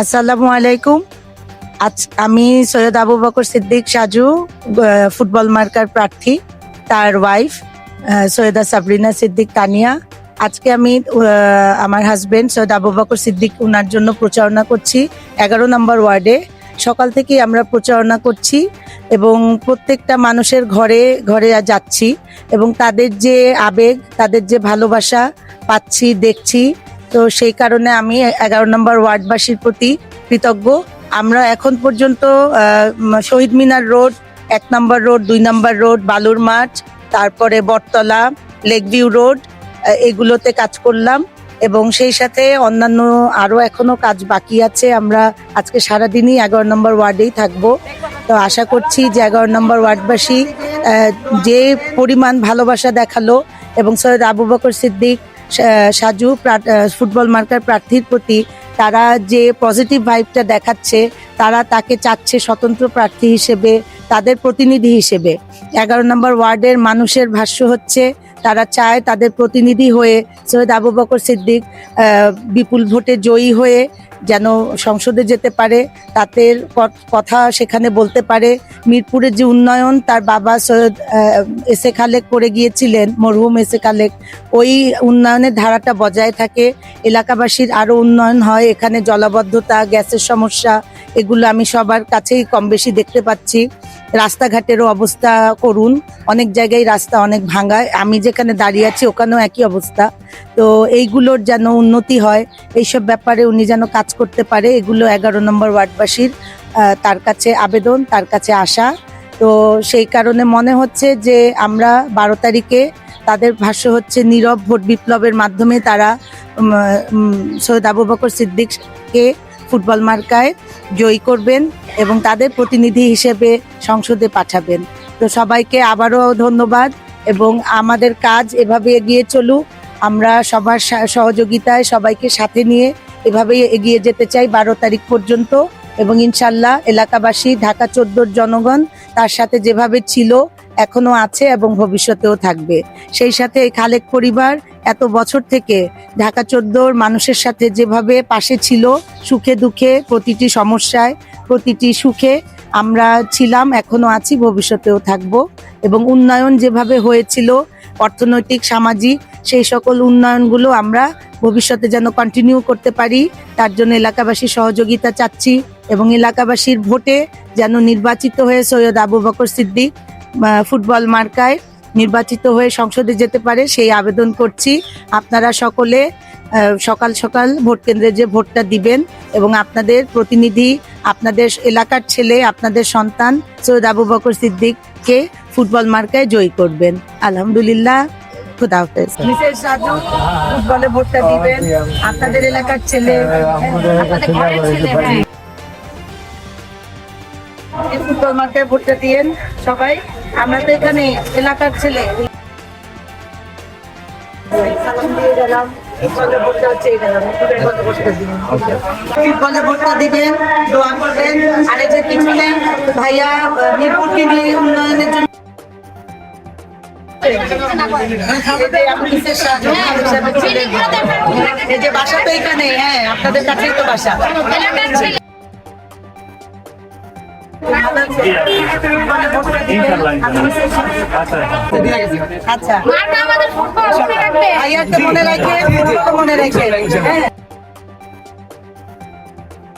আসসালামু আলাইকুম। আজ আমি সৈয়দ আবু বকর সিদ্দিক সাজু ফুটবল মার্কার প্রার্থী, তার ওয়াইফ সৈয়দা সাবরিনা সিদ্দিক তানিয়া। আজকে আমি আমার হাজব্যান্ড সৈয়দ আবু বকর সিদ্দিক ওনার জন্য প্রচারণা করছি এগারো নম্বর ওয়ার্ডে সকাল থেকেই আমরা প্রচারণা করছি এবং প্রত্যেকটা মানুষের ঘরে ঘরে যাচ্ছি এবং তাদের যে আবেগ, তাদের যে ভালোবাসা পাচ্ছি, দেখছি তো সেই কারণে আমি এগারো নম্বর ওয়ার্ডবাসীর প্রতি কৃতজ্ঞ। আমরা এখন পর্যন্ত শহীদ মিনার রোড, এক নম্বর রোড, দুই নম্বর রোড, বালুর মাঠ, তারপরে বটতলা, লেকভিউ রোড এগুলোতে কাজ করলাম এবং সেই সাথে অন্যান্য আরও এখনও কাজ বাকি আছে। আমরা আজকে সারাদিনই এগারো নম্বর ওয়ার্ডেই থাকব। তো আশা করছি যে এগারো নম্বর ওয়ার্ডবাসী যে পরিমাণ ভালোবাসা দেখাল এবং সৈয়দ আবু বকর সিদ্দিক সাজু ফুটবল মার্কার প্রার্থীর প্রতি তারা যে পজিটিভ ভাইবটা দেখাচ্ছে, তারা তাকে চাচ্ছে স্বতন্ত্র প্রার্থী হিসেবে, তাদের প্রতিনিধি হিসেবে। এগারো নম্বর ওয়ার্ডের মানুষের ভাষ্য হচ্ছে তারা চায় তাদের প্রতিনিধি হয়ে সৈয়দ আবু বকর সিদ্দিক বিপুল ভোটে জয়ী হয়ে যেন সংসদে যেতে পারে, তাদের কথা সেখানে বলতে পারে। মিরপুরের যে উন্নয়ন, তার বাবা সৈয়দ এসে খালেক করে গিয়েছিলেন, মরহুম এসে খালেক। ওই উন্নয়নের ধারাটা বজায় থাকে। এলাকাবাসীর আরও উন্নয়ন হয়। এখানে জলাবদ্ধতা, গ্যাসের সমস্যা এগুলো আমি সবার কাছেই কম বেশি দেখতে পাচ্ছি। রাস্তাঘাটেরও অবস্থা করুন। অনেক জায়গায় রাস্তা অনেক ভাঙায়। আমি যেখানে দাঁড়িয়ে আছি ওখানেও একই অবস্থা। তো এইগুলোর যেন উন্নতি হয়, এইসব ব্যাপারে উনি যেন কাজ করতে পারে, এগুলো এগারো নম্বর ওয়ার্ডবাসীর তার কাছে আবেদন, তার কাছে আশা। তো সেই কারণে মনে হচ্ছে যে আমরা বারো তারিখে তাদের ভাষ্য হচ্ছে নীরব ভোট বিপ্লবের মাধ্যমে তারা সৈয়দ আবু বকর সিদ্দিককে ফুটবল মার্কায় জয়ী করবেন এবং তাদের প্রতিনিধি হিসেবে সংসদে পাঠাবেন। তো সবাইকে আবারও ধন্যবাদ এবং আমাদের কাজ এভাবে এগিয়ে চলুক। আমরা সবার সহযোগিতায় সবাইকে সাথে নিয়ে এভাবেই এগিয়ে যেতে চাই বারো তারিখ পর্যন্ত। এবং ইনশাল্লাহ এলাকাবাসী, ঢাকা চোদ্দোর জনগণ তার সাথে যেভাবে ছিল, এখনও আছে এবং ভবিষ্যতেও থাকবে। সেই সাথে এই খালেক পরিবার এত বছর থেকে ঢাকা চোদ্দোর মানুষের সাথে যেভাবে পাশে ছিল, সুখে দুঃখে প্রতিটি সমস্যায়, প্রতিটি সুখে আমরা ছিলাম, এখনও আছি, ভবিষ্যতেও থাকব এবং উন্নয়ন যেভাবে হয়েছিল, অর্থনৈতিক, সামাজিক, সেই সকল উন্নয়নগুলো আমরা ভবিষ্যতে যেন কন্টিনিউ করতে পারি, তার জন্য এলাকাবাসীর সহযোগিতা চাচ্ছি এবং এলাকাবাসীর ভোটে যেন নির্বাচিত হয়ে সৈয়দ আবু বকর সিদ্দিক ফুটবল মার্কায় নির্বাচিত হয়ে সংসদে যেতে পারে, সেই আবেদন করছি। আপনারা সকলে সকাল সকাল ভোট কেন্দ্রে যে ভোটটা দিবেন এবং আপনাদের প্রতিনিধি, আপনাদের এলাকার ছেলে, আপনাদের সন্তান সৈয়দ আবু বকর সিদ্দিককে ফুটবল মার্কায় জয়ী করবেন। আলহামদুলিল্লাহ। খুদা হাফেজ মিসেস সাজু ফুটবলে ভোটটা দিবেন। আপনাদের এলাকার ছেলে আপনাদের ঘরের ছেলে হ্যাঁ। ফুটবল মার্কায় ভোটটা দিয়েন সবাই। আমরা তো এখানে এলাকার ছেলে। ফুটবলে ভোটটা দিবেন ফুটবলে ভোটটা দিবেন দোয়া করবেন। আর এই যে পিছনে ভাইয়া মিরপুরকে নিয়ে উন্নয়নের জন্য এই যে বাসা তো এখানে হ্যাঁ আপনাদের কাছেই তো বাসা আচ্ছা আচ্ছা মনে মনে রাখে মনে রাখে। হ্যাঁ।